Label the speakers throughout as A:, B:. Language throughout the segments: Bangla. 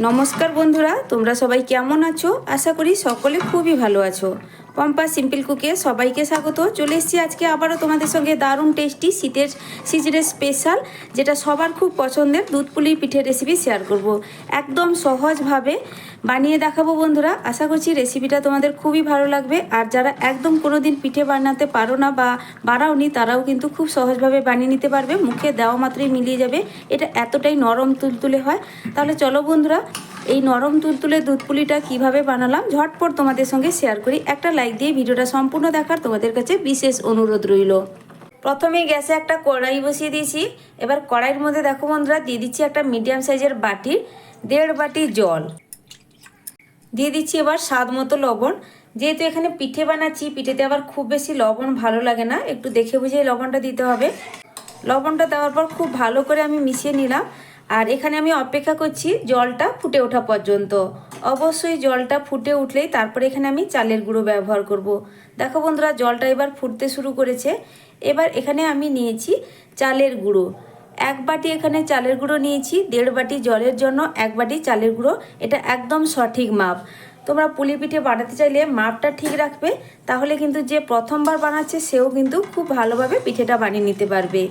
A: নমস্কার বন্ধুরা তোমরা সবাই কেমন আছো? আশা করি সকলে খুবই ভালো আছো। পম্পা সিম্পল কুকে সবাইকে স্বাগত। চলে এসেছি আজকে আবারও তোমাদের সঙ্গে দারুণ টেস্টি শীতের সিজনের স্পেশাল, যেটা সবার খুব পছন্দের দুধ পুলি পিঠের রেসিপি শেয়ার করব। একদম সহজভাবে বানিয়ে দেখাবো বন্ধুরা। আশা করছি রেসিপিটা তোমাদের খুবই ভালো লাগবে। আর যারা একদম কোনো দিন পিঠে বানাতে পারো না বা বানাওনি তারাও কিন্তু খুব সহজভাবে বানিয়ে নিতে পারবে। মুখে দেওয়া মাত্রই মিলিয়ে যাবে। এটা এতটাই নরম তুলতুলে হয়। তাহলে চলো বন্ধুরা এই নরম তুলতুলে দুধ পুলিটা কীভাবে বানালাম, ঝটপট তোমাদের সঙ্গে শেয়ার করি। একটা লাইক দিয়ে ভিডিওটা সম্পূর্ণ দেখার তোমাদের কাছে বিশেষ অনুরোধ রইল। প্রথমে গ্যাসে একটা কড়াই বসিয়ে দিয়েছি। এবার কড়াইয়ের মধ্যে দেখো বন্ধুরা, দিয়ে দিচ্ছি একটা মিডিয়াম সাইজের বাটি, দেড় বাটি জল। দিয়ে দিচ্ছি এবার স্বাদ মতো লবণ। যেহেতু এখানে পিঠে বানাচ্ছি, পিঠেতে আবার খুব বেশি লবণ ভালো লাগে না। একটু দেখে বুঝে লবণটা দিতে হবে। লবণটা দেওয়ার পর খুব ভালো করে আমি মিশিয়ে নিলাম। আর এখানে আমি অপেক্ষা করছি জলটা ফুটে ওঠা পর্যন্ত। অবশ্যই জলটা ফুটে উঠলেই তারপরে এখানে আমি চালের গুঁড়ো ব্যবহার করব। দেখো বন্ধুরা, জলটা এবার ফুটতে শুরু করেছে। এবার এখানে আমি নিয়েছি চালের গুঁড়ো। এক বাটি এখানে চালের গুঁড়ো নিয়েছি, দেড় বাটি জলের জন্য এক বাটি চালের গুঁড়ো। এটা একদম সঠিক মাপ। তোমরা পুলি পিঠে বানাতে চাইলে মাপটা ঠিক রাখবে, তাহলে কিন্তু যে প্রথমবার বানাচ্ছে সেও কিন্তু খুব ভালোভাবে পিঠেটা বানিয়ে নিতে পারবে।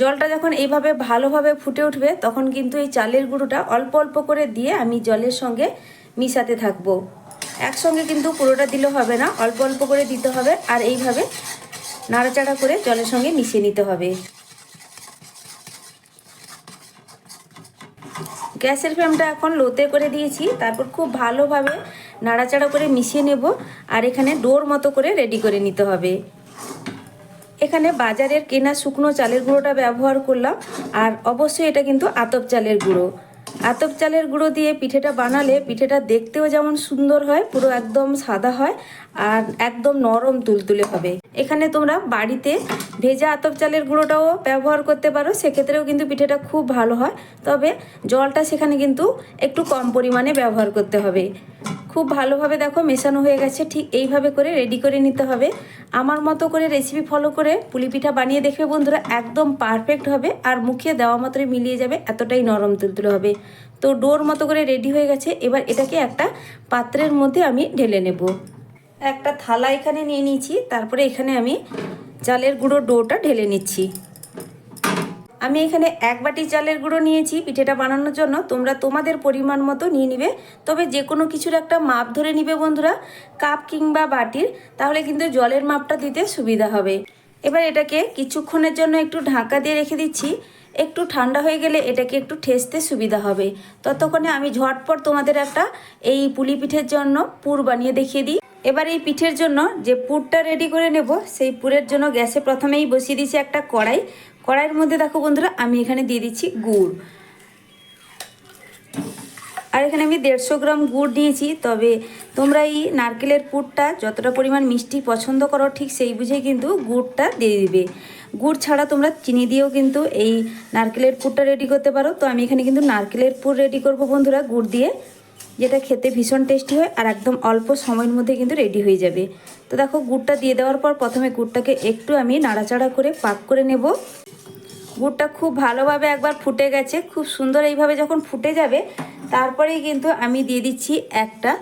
A: জলটা যখন এইভাবে ভালোভাবে ফুটে উঠবে, তখন কিন্তু এই চালের গুঁড়োটা অল্প অল্প করে দিয়ে আমি জলের সঙ্গে মিশাতে থাকব। একসঙ্গে কিন্তু পুরোটা দিলে হবে না, অল্প অল্প করে দিতে হবে আর এইভাবে নাড়াচাড়া করে জলের সঙ্গে মিশিয়ে নিতে হবে। গ্যাসের ফ্লেমটা এখন লোতে করে দিয়েছি, তারপর খুব ভালোভাবে নাড়াচাড়া করে মিশিয়ে নেব আর এখানে ডোর মতো করে রেডি করে নিতে হবে। এখানে বাজারের কেনা শুকনো চালের গুঁড়োটা ব্যবহার করলাম। আর অবশ্যই এটা কিন্তু আতপ চালের গুঁড়ো। আতপ চালের গুঁড়ো দিয়ে পিঠেটা বানালে পিঠেটা দেখতেও যেমন সুন্দর হয়, পুরো একদম সাদা হয় আর একদম নরম তুলতুলে হবে। এখানে তোমরা বাড়িতে ভেজা আতপ চালের গুঁড়োটাও ব্যবহার করতে পারো, সেক্ষেত্রেও কিন্তু পিঠেটা খুব ভালো হয়। তবে জলটা সেখানে কিন্তু একটু কম পরিমাণে ব্যবহার করতে হবে। খুব ভালোভাবে দেখো মেশানো হয়ে গেছে, ঠিক এইভাবে করে রেডি করে নিতে হবে। আমার মতো করে রেসিপি ফলো করে পুলি পিঠা বানিয়ে দেখবে বন্ধুরা, একদম পারফেক্ট হবে আর মুখে দেওয়া মাত্রই মিলিয়ে যাবে, এতটাই নরম তুলতুলে হবে। তো ডোর মতো করে রেডি হয়ে গেছে, এবার এটাকে একটা পাত্রের মধ্যে আমি ঢেলে নেব। একটা থালা এখানে নিয়ে নিয়েছি, তারপরে এখানে আমি চালের গুঁড়ো ডোটা ঢেলে নিচ্ছি। আমি এখানে এক বাটি চালের গুঁড়ো নিয়েছি, পিঠেটা বানানোর জন্য। তোমরা তোমাদের পরিমাণ মতো নিয়ে নিবে। তবে যে কোনো কিছুর একটা মাপ ধরে নিবে বন্ধুরা, কাপ কিংবা বাটির। তাহলে কিন্তু জলের মাপটা দিতে সুবিধা হবে। এবার এটাকে কিছুক্ষণের জন্য একটু ঢাকা দিয়ে রেখে দিচ্ছি। একটু ঠান্ডা হয়ে গেলে এটাকে একটু ঠেসতে সুবিধা হবে। ততক্ষণে আমি ঝটপট তোমাদের একটা এই পুলি পিঠের জন্য পুর বানিয়ে দেখিয়ে দিই। এবার এই পিঠের জন্য যে পুরটা রেডি করে নেব, সেই পুরের জন্য গ্যাসে প্রথমেই বসিয়ে দিয়েছি একটা কড়াই। কড়াইয়ের মধ্যে দেখো বন্ধুরা, আমি এখানে দিয়ে দিচ্ছি গুড়। আর এখানে আমি দেড়শো গ্রাম গুড় নিয়েছি, তবে তোমরা এই নারকেলের পুরটা যতটা পরিমাণ মিষ্টি পছন্দ করো, ঠিক সেই বুঝেই কিন্তু গুড়টা দিয়ে দিবে। গুড় ছাড়া তোমরা চিনি দিয়েও কিন্তু এই নারকেলের পুরটা রেডি করতে পারো। তো আমি এখানে কিন্তু নারকেলের পুর রেডি করব বন্ধুরা, গুড় দিয়ে। যেটা খেতে ভীষণ টেস্টি হয় আর একদম অল্প সময়ের মধ্যে কিন্তু রেডি হয়ে যাবে। তো দেখো, গুড়টা দিয়ে দেওয়ার পর প্রথমে গুড়টাকে একটু আমি নাড়াচাড়া করে পাক করে নেব। গুড়টা খুব ভালোভাবে একবার ফুটে গেছে, খুব সুন্দর এইভাবে যখন ফুটে যাবে, তারপরেই কিন্তু আমি দিয়ে দিচ্ছি একটা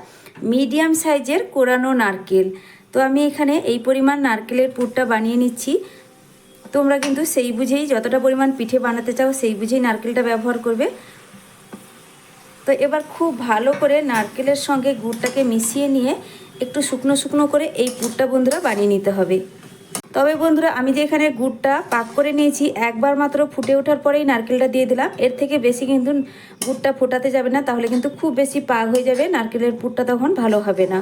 A: মিডিয়াম সাইজের কোরানো নারকেল। তো আমি এখানে এই পরিমাণ নারকেলের পুরটা বানিয়ে নিচ্ছি। তোমরা কিন্তু সেই বুঝেই যতটা পরিমাণ পিঠে বানাতে চাও, সেই বুঝেই নারকেলটা ব্যবহার করবে। তো এবার খুব ভালো করে নারকেলের সঙ্গে গুড়টাকে মিশিয়ে নিয়ে একটু শুকনো শুকনো করে এই পুরটা বন্ধুরা বানিয়ে নিতে হবে। তবে বন্ধুরা, আমি যে এখানে গুড়টা পাক করে নিয়েছি, একবার মাত্র ফুটে ওঠার পরেই নারকেলটা দিয়ে দিলাম। এর থেকে বেশি কিন্তু গুড়টা ফোটাতে যাবে না, তাহলে কিন্তু খুব বেশি পাক হয়ে যাবে, নারকেলের পুরটা তখন ভালো হবে না।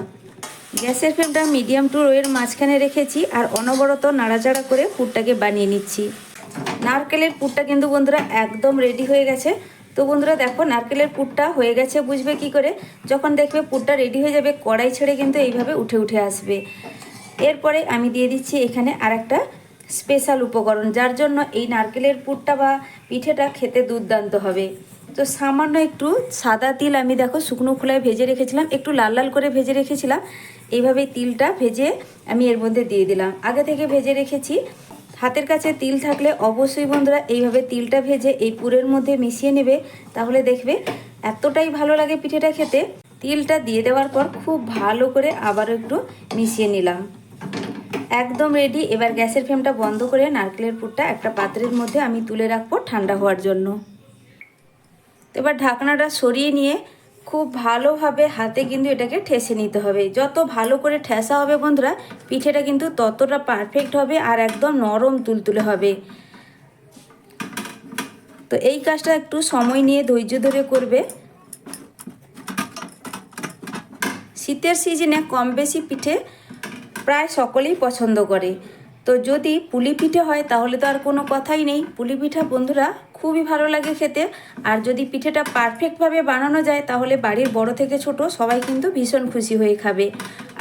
A: গ্যাসের ফ্লেমটা মিডিয়াম টু রোয়ের মাঝখানে রেখেছি আর অনবরত নাড়াচাড়া করে পুরটাকে বানিয়ে নিচ্ছি। নারকেলের পুরটা কিন্তু বন্ধুরা একদম রেডি হয়ে গেছে। তো বন্ধুরা দেখো, নারকেলের পুরটা হয়ে গেছে, বুঝবে কি করে? যখন দেখবে পুরটা রেডি হয়ে যাবে, কড়াই ছেড়ে কিন্তু এইভাবে উঠে উঠে আসবে। এরপরে আমি দিয়ে দিচ্ছি এখানে আর একটা স্পেশাল উপকরণ, যার জন্য এই নারকেলের পুরটা বা পিঠেটা খেতে দুর্দান্ত হবে। তো সামান্য একটু সাদা তিল আমি দেখো, শুকনো খোলায় ভেজে রেখেছিলাম, একটু লাল লাল করে ভেজে রেখেছিলাম। এইভাবে তিলটা ভেজে আমি এর মধ্যে দিয়ে দিলাম। আগে থেকে ভেজে রেখেছি হাতের কাছে তিল থাকলে অবশ্যই বন্ধুরা এইভাবে তিলটা ভেজে এই পুরের মধ্যে মিশিয়ে নেবে। তাহলে দেখবে এতটাই ভালো লাগে পিঠেটা খেতে। তিলটা দিয়ে দেওয়ার পর খুব ভালো করে আবার একটু মিশিয়ে নিলাম। একদম রেডি এবার গ্যাসের ফ্লেমটা বন্ধ করে নারকেলের পুরটা একটা পাত্রের মধ্যে আমি তুলে রাখব ঠান্ডা হওয়ার জন্য। এবার ঢাকনাটা সরিয়ে নিয়ে খুব ভালোভাবে হাতে কিন্তু এটাকে ঠেসে নিতে হবে। যত ভালো করে ঠেসা হবে বন্ধুরা, পিঠেটা কিন্তু ততটা পারফেক্ট হবে আর একদম নরম তুলতুলে হবে। তো এই কাজটা একটু সময় নিয়ে ধৈর্য ধরে করবে। শীতের সিজনে কম বেশি পিঠে প্রায় সকলেই পছন্দ করে। তো যদি পুলি পিঠে হয়, তাহলে তো আর কোনো কথাই নেই। পুলি পিঠা বন্ধুরা খুবই ভালো লাগে খেতে। আর যদি পিঠেটা পারফেক্টভাবে বানানো যায়, তাহলে বাড়ির বড় থেকে ছোট সবাই কিন্তু ভীষণ খুশি হয়ে খাবে।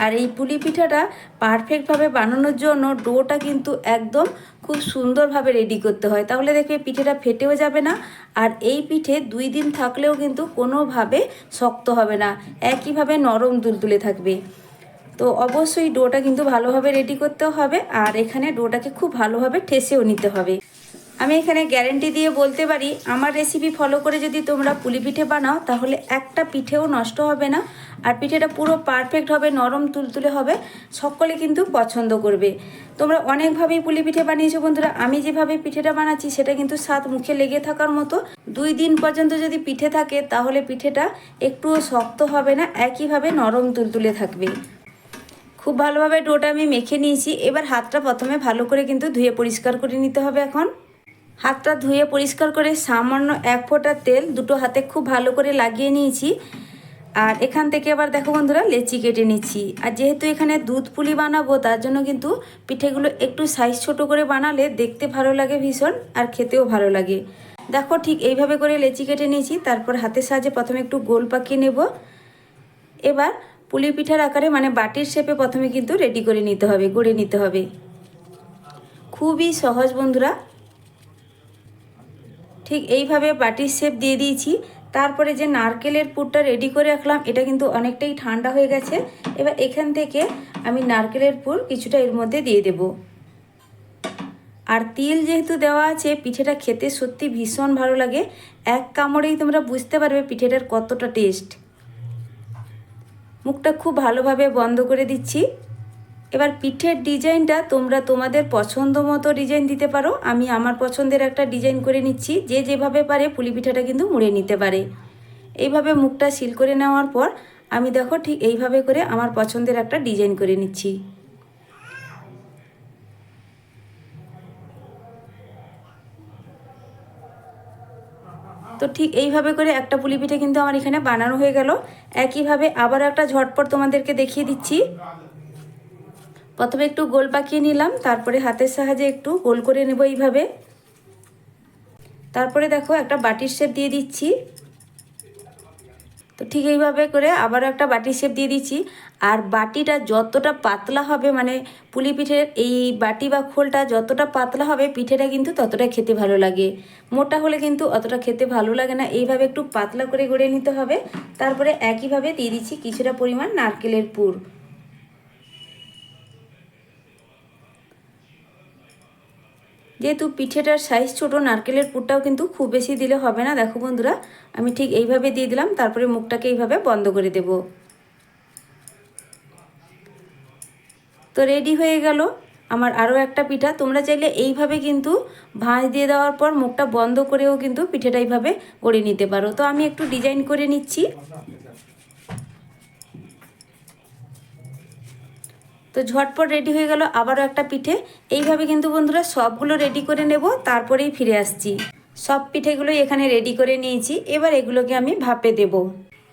A: আর এই পুলি পিঠাটা পারফেক্টভাবে বানানোর জন্য ডোটা কিন্তু একদম খুব সুন্দরভাবে রেডি করতে হয়। তাহলে দেখবে পিঠেটা ফেটেও যাবে না, আর এই পিঠে দুই দিন থাকলেও কিন্তু কোনোভাবে শক্ত হবে না। একইভাবে নরম তুলতুলে থাকবে। তো অবশ্যই ডোটা কিন্তু ভালোভাবে রেডি করতে হবে আর এখানে ডোটাকে খুব ভালোভাবে ঠেসেও নিতে হবে। আমি এখানে গ্যারেন্টি দিয়ে বলতে পারি, আমার রেসিপি ফলো করে যদি তোমরা পুলি পিঠে বানাও, তাহলে একটা পিঠেও নষ্ট হবে না। আর পিঠেটা পুরো পারফেক্ট হবে, নরম তুলতুলে হবে, সকলে কিন্তু পছন্দ করবে। তোমরা অনেকভাবেই পুলি পিঠে বানিয়েছো বন্ধুরা, আমি যেভাবে পিঠেটা বানাচ্ছি, সেটা কিন্তু স্বাদ মুখে লেগে থাকার মতো। দুই দিন পর্যন্ত যদি পিঠে থাকে, তাহলে পিঠেটা একটুও শক্ত হবে না, একইভাবে নরম তুলতুলে থাকবে। খুব ভালোভাবে ডোটা আমি মেখে নিয়েছি। এবার হাতটা প্রথমে ভালো করে কিন্তু ধুয়ে পরিষ্কার করে নিতে হবে এখন। হাতটা ধুয়ে পরিষ্কার করে সামান্য এক ফোঁটা তেল দুটো হাতে খুব ভালো করে লাগিয়ে নিয়েছি। আর এখান থেকে আবার দেখো বন্ধুরা, লেচি কেটে নিচ্ছি। আর যেহেতু এখানে দুধ পুলি বানাবো, তার জন্য কিন্তু পিঠেগুলো একটু সাইজ ছোট করে বানালে দেখতে ভালো লাগে ভীষণ আর খেতেও ভালো লাগে। দেখো ঠিক এইভাবে করে লেচি কেটে নিয়েছি, তারপর হাতের সাহায্যে প্রথমে একটু গোল পাকিয়ে নেব। এবার পুলি পিঠার আকারে মানে বাটির শেপে প্রথমে কিন্তু রেডি করে নিতে হবে, গড়ে নিতে হবে। খুবই সহজ বন্ধুরা। ঠিক এইভাবে বাটির শেপ দিয়ে দিয়েছি। তারপরে যে নারকেলের পুরটা রেডি করে রাখলাম, এটা কিন্তু অনেকটাই ঠান্ডা হয়ে গেছে। এবার এখান থেকে আমি নারকেলের পুর কিছুটা এর মধ্যে দিয়ে দেব। আর তিল যেহেতু দেওয়া আছে, পিঠেটা খেতে সত্যি ভীষণ ভালো লাগে। এক কামড়েই তোমরা বুঝতে পারবে পিঠেটার কতটা টেস্ট মুখটা খুব ভালোভাবে বন্ধ করে দিচ্ছি। এবার পিঠের ডিজাইনটা তোমরা তোমাদের পছন্দ মতো ডিজাইন দিতে পারো। আমি আমার পছন্দের একটা ডিজাইন করে নিচ্ছি। যে যেভাবে পারে পুলি পিঠাটা কিন্তু মুড়ে নিতে পারে। এইভাবে মুখটা সিল করে নেওয়ার পর আমি দেখো ঠিক এইভাবে করে আমার পছন্দের একটা ডিজাইন করে নিচ্ছি। তো ঠিক এইভাবে করে একটা পুলি পিঠে কিন্তু আমার এখানে বানানো হয়ে গেল। একইভাবে আবার একটা ঝটপট তোমাদেরকে দেখিয়ে দিচ্ছি। প্রথমে একটু গোল পাকিয়ে নিলাম, তারপরে হাতের সাহায্যে একটু গোল করে নেব এইভাবে। তারপরে দেখো একটা বাটির শেপ দিয়ে দিচ্ছি। তো ঠিক এইভাবে করে আবারও একটা বাটি শেপ দিয়ে দিচ্ছি। আর বাটিটা যতটা পাতলা হবে মানে পুলি পিঠের এই বাটি বা খোলটা যতটা পাতলা হবে, পিঠেটা কিন্তু ততটা খেতে ভালো লাগে। মোটা হলে কিন্তু অতটা খেতে ভালো লাগে না। এইভাবে একটু পাতলা করে গড়ে নিতে হবে। তারপরে একইভাবে দিয়ে দিচ্ছি কিছুটা পরিমাণ নারকেলের পুর। যেহেতু পিঠেটার সাইজ ছোট, নারকেলের পুরটাও কিন্তু খুব বেশি দিলে হবে না। দেখো বন্ধুরা, আমি ঠিক এইভাবে দিয়ে দিলাম, তারপরে মুখটাকে এইভাবে বন্ধ করে দেব। তো রেডি হয়ে গেল আমার আরও একটা পিঠা। তোমরা চাইলে এইভাবে কিন্তু ভাঁজ দিয়ে দেওয়ার পর মুখটা বন্ধ করেও কিন্তু পিঠেটা এইভাবে গড়ে নিতে পারো। তো আমি একটু ডিজাইন করে নিচ্ছি। তো ঝটপট রেডি হয়ে গেল আবারও একটা পিঠে। এইভাবে কিন্তু বন্ধুরা সবগুলো রেডি করে নেব, তারপরেই ফিরে আসছি। সব পিঠেগুলোই এখানে রেডি করে নিয়েছি, এবার এগুলোকে আমি ভাপে দেব।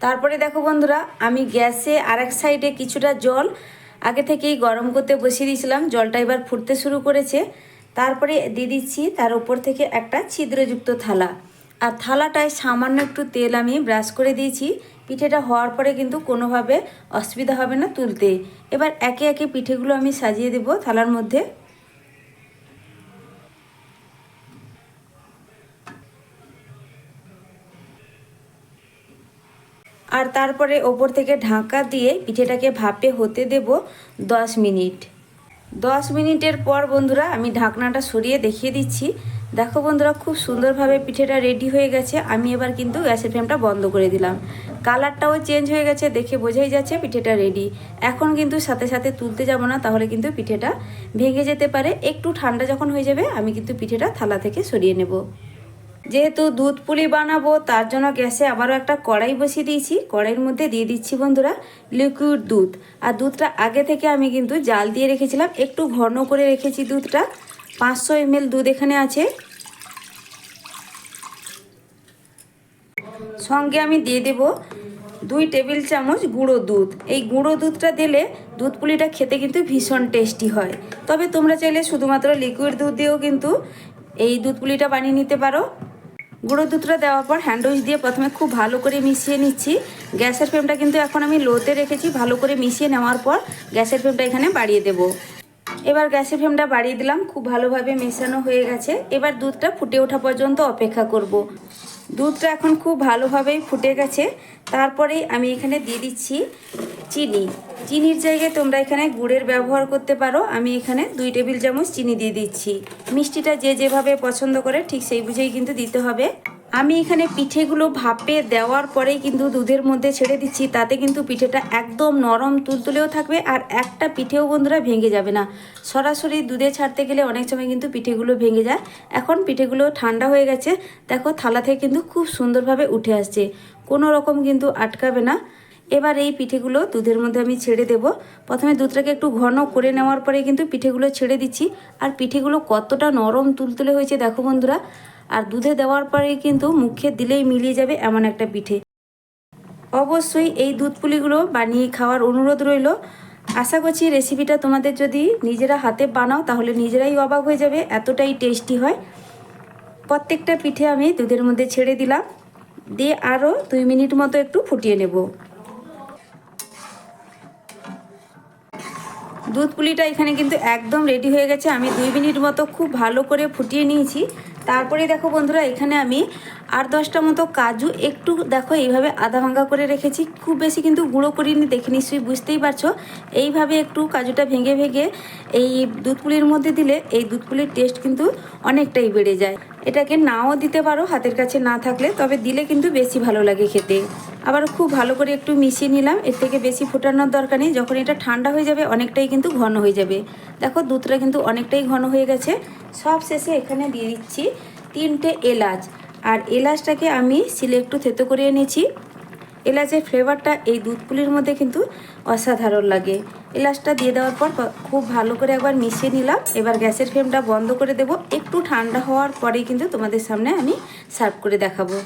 A: তারপরে দেখো বন্ধুরা, আমি গ্যাসে আর এক সাইডে কিছুটা জল, আগে থেকেই গরম করতে বসিয়ে দিয়েছিলাম, জলটা এবার ফুটতে শুরু করেছে। তারপরে দিয়ে দিচ্ছি তার উপর থেকে একটা ছিদ্রযুক্ত থালা। আর থালাটায় সামান্য একটু তেল আমি ব্রাশ করে দিয়েছি পিঠেটা হওয়ার পরে কিন্তু কোনোভাবে অসুবিধা হবে না তুলতে। এবার একে একে পিঠেগুলো আমি সাজিয়ে দেব থালার মধ্যে। আর তারপরে ওপর থেকে ঢাকা দিয়ে পিঠেটাকে ভাপে হতে দেব দশ মিনিট। দশ মিনিটের পর বন্ধুরা আমি ঢাকনাটা সরিয়ে দেখিয়ে দিচ্ছি। দেখো বন্ধুরা, খুব সুন্দরভাবে পিঠেটা রেডি হয়ে গেছে। আমি এবার কিন্তু গ্যাসের ফ্লেমটা বন্ধ করে দিলাম। কালারটাও চেঞ্জ হয়ে গেছে, দেখে বোঝাই যাচ্ছে পিঠেটা রেডি এখন কিন্তু সাথে সাথে তুলতে যাব না, তাহলে কিন্তু পিঠেটা ভেঙে যেতে পারে। একটু ঠান্ডা যখন হয়ে যাবে, আমি কিন্তু পিঠেটা থালা থেকে সরিয়ে নেব। যেহেতু দুধ পুলি বানাবো, তার জন্য গ্যাসে আবারও একটা কড়াই বসিয়ে দিয়েছি। কড়াইয়ের মধ্যে দিয়ে দিচ্ছি বন্ধুরা লিকুইড দুধ। আর দুধটা আগে থেকে আমি কিন্তু জাল দিয়ে রেখেছিলাম, একটু ঘন করে রেখেছি দুধটা। পাঁচশো এমএল দুধ এখানে আছে। সঙ্গে আমি দিয়ে দেব দুই টেবিল চামচ গুঁড়ো দুধ। এই গুঁড়ো দুধটা দিলে দুধ পুলিটা খেতে কিন্তু ভীষণ টেস্টি হয়। তবে তোমরা চাইলে শুধুমাত্র লিকুইড দুধ দিয়েও কিন্তু এই দুধ পুলিটা বানিয়ে নিতে পারো। গুঁড়ো দুধটা দেওয়ার পর হ্যান্ডউইচ দিয়ে প্রথমে খুব ভালো করে মিশিয়ে নিচ্ছি। গ্যাসের ফ্লেমটা কিন্তু এখন আমি লোতে রেখেছি। ভালো করে মিশিয়ে নেওয়ার পর গ্যাসের ফ্লেমটা এখানে বাড়িয়ে দেব। এবার গ্যাসের ফ্লেমটা বাড়িয়ে দিলাম। খুব ভালোভাবে মেশানো হয়ে গেছে। এবার দুধটা ফুটে ওঠা পর্যন্ত অপেক্ষা করব। দুধটা এখন খুব ভালোভাবেই ফুটে গেছে। তারপরেই আমি এখানে দিয়ে দিচ্ছি চিনি। চিনির জায়গায় তোমরা এখানে গুড়ের ব্যবহার করতে পারো। আমি এখানে দুই টেবিল চামচ চিনি দিয়ে দিচ্ছি। মিষ্টিটা যে যেভাবে পছন্দ করে ঠিক সেই বুঝেই কিন্তু দিতে হবে। আমি এখানে পিঠেগুলো ভাপে দেওয়ার পরেই কিন্তু দুধের মধ্যে ছেড়ে দিচ্ছি। তাতে কিন্তু পিঠেটা একদম নরম তুলতুলেও থাকবে আর একটা পিঠেও বন্ধুরা ভেঙে যাবে না। সরাসরি দুধে ছাড়তে গেলে অনেক সময় কিন্তু পিঠেগুলো ভেঙে যায়। এখন পিঠেগুলো ঠান্ডা হয়ে গেছে। দেখো থালা থেকে কিন্তু খুব সুন্দরভাবে উঠে আসছে। কোনো রকম কিন্তু আটকাবে না। এবার এই পিঠেগুলো দুধের মধ্যে আমি ছেড়ে দেব। প্রথমে দুধটাকে একটু ঘন করে নেওয়ার পরে কিন্তু পিঠেগুলো ছেড়ে দিচ্ছি। আর পিঠেগুলো কতটা নরম তুলতুলে হয়েছে দেখো বন্ধুরা। আর দুধে দেওয়ার পরে কিন্তু মুখে দিলেই মিলিয়ে যাবে এমন একটা পিঠে। অবশ্যই এই দুধ পুলিগুলো বানিয়ে খাওয়ার অনুরোধ রইল। আশা করছি রেসিপিটা তোমাদের যদি নিজেরা হাতে বানাও, তাহলে নিজেরাই অবাক হয়ে যাবে, এতটাই টেস্টি হয়। প্রত্যেকটা পিঠে আমি দুধের মধ্যে ছেড়ে দিলাম। দিয়ে আরও দুই মিনিট মতো একটু ফুটিয়ে নেব। দুধ পুলিটা এখানে কিন্তু একদম রেডি হয়ে গেছে। আমি দুই মিনিট মতো খুব ভালো করে ফুটিয়ে নিয়েছি। তারপরে দেখো বন্ধুরা, এখানে আমি আর দশটা মতো কাজু একটু দেখো এইভাবে আধা ভাঙ্গা করে রেখেছি। খুব বেশি কিন্তু গুঁড়ো করিনি, দেখে নিশ্চয়ই বুঝতেই পারছ। এইভাবে একটু কাজুটা ভেঙে ভেঙে এই দুধ মধ্যে দিলে এই দুধ টেস্ট কিন্তু অনেকটাই বেড়ে যায়। এটাকে নাও দিতে পারো, হাতের কাছে না থাকলে, তবে দিলে কিন্তু বেশি ভালো লাগে খেতে। আবার খুব ভালো করে একটু মিশিয়ে নিলাম, এর থেকে বেশি ফোটানোর দরকার নেই, যখন এটা ঠান্ডা হয়ে যাবে, অনেকটাই কিন্তু ঘন হয়ে যাবে। দেখো, দুধটা কিন্তু অনেকটাই ঘন হয়ে গেছে। সব শেষে এখানে দিয়ে দিচ্ছি তিনটে এলাচ। আর এলাচটাকে আমি সিলে একটু থেতো করে এনেছি। এলাচের ফ্লেভারটা এই দুধ পুলির মধ্যে কিন্তু অসাধারণ লাগে। এলাচটা দিয়ে দেওয়ার পর খুব ভালো করে একবার মিশিয়ে নিলাম। এবার গ্যাসের ফ্লেমটা বন্ধ করে দেব। একটু ঠান্ডা হওয়ার পরেই কিন্তু তোমাদের সামনে আমি সার্ভ করে দেখাবো।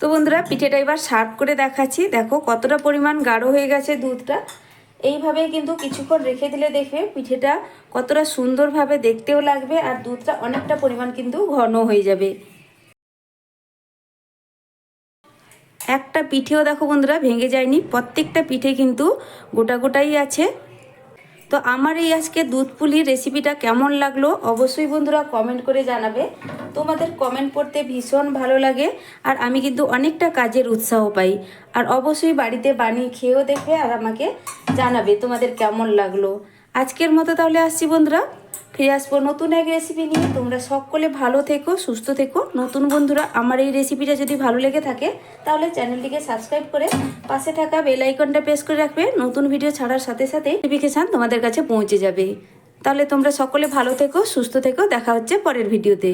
A: তো বন্ধুরা, পিঠেটা এবার সার্ভ করে দেখাচ্ছি। দেখো কতটা পরিমাণ গাঢ় হয়ে গেছে দুধটা। এইভাবে কিন্তু কিছুক্ষণ রেখে দিলে দেখবে পিঠেটা কতটা সুন্দরভাবে দেখতেও লাগবে আর দুধটা অনেকটা পরিমাণ কিন্তু ঘন হয়ে যাবে। একটা পিঠেও দেখো বন্ধুরা ভেঙে যায়নি, প্রত্যেকটা পিঠে কিন্তু গোটা গোটাই আছে। তো আমার এই আজকে দুধ পুলির রেসিপিটা কেমন লাগল অবশ্যই বন্ধুরা কমেন্ট করে জানাবে। তোমাদের কমেন্ট পড়তে ভীষণ ভালো লাগে আর আমি কিন্তু অনেকটা কাজের উৎসাহ পাই। আর অবশ্যই বাড়িতে বানিয়ে খেয়েও দেখবে আর আমাকে জানাবে তোমাদের কেমন লাগল। আজকের মতো তাহলে আসছি বন্ধুরা। ফিরে আসব নতুন এক রেসিপি নিয়ে। তোমরা সকলে ভালো থেকো, সুস্থ থেকো। নতুন বন্ধুরা, আমার এই রেসিপিটা যদি ভালো লেগে থাকে, তাহলে চ্যানেলটিকে সাবস্ক্রাইব করে পাশে থাকা বেল আইকনটা প্রেস করে রাখবে। নতুন ভিডিও ছাড়ার সাথে সাথে নোটিফিকেশান তোমাদের কাছে পৌঁছে যাবে। তাহলে তোমরা সকলে ভালো থেকো, সুস্থ থেকো। দেখা হচ্ছে পরের ভিডিওতে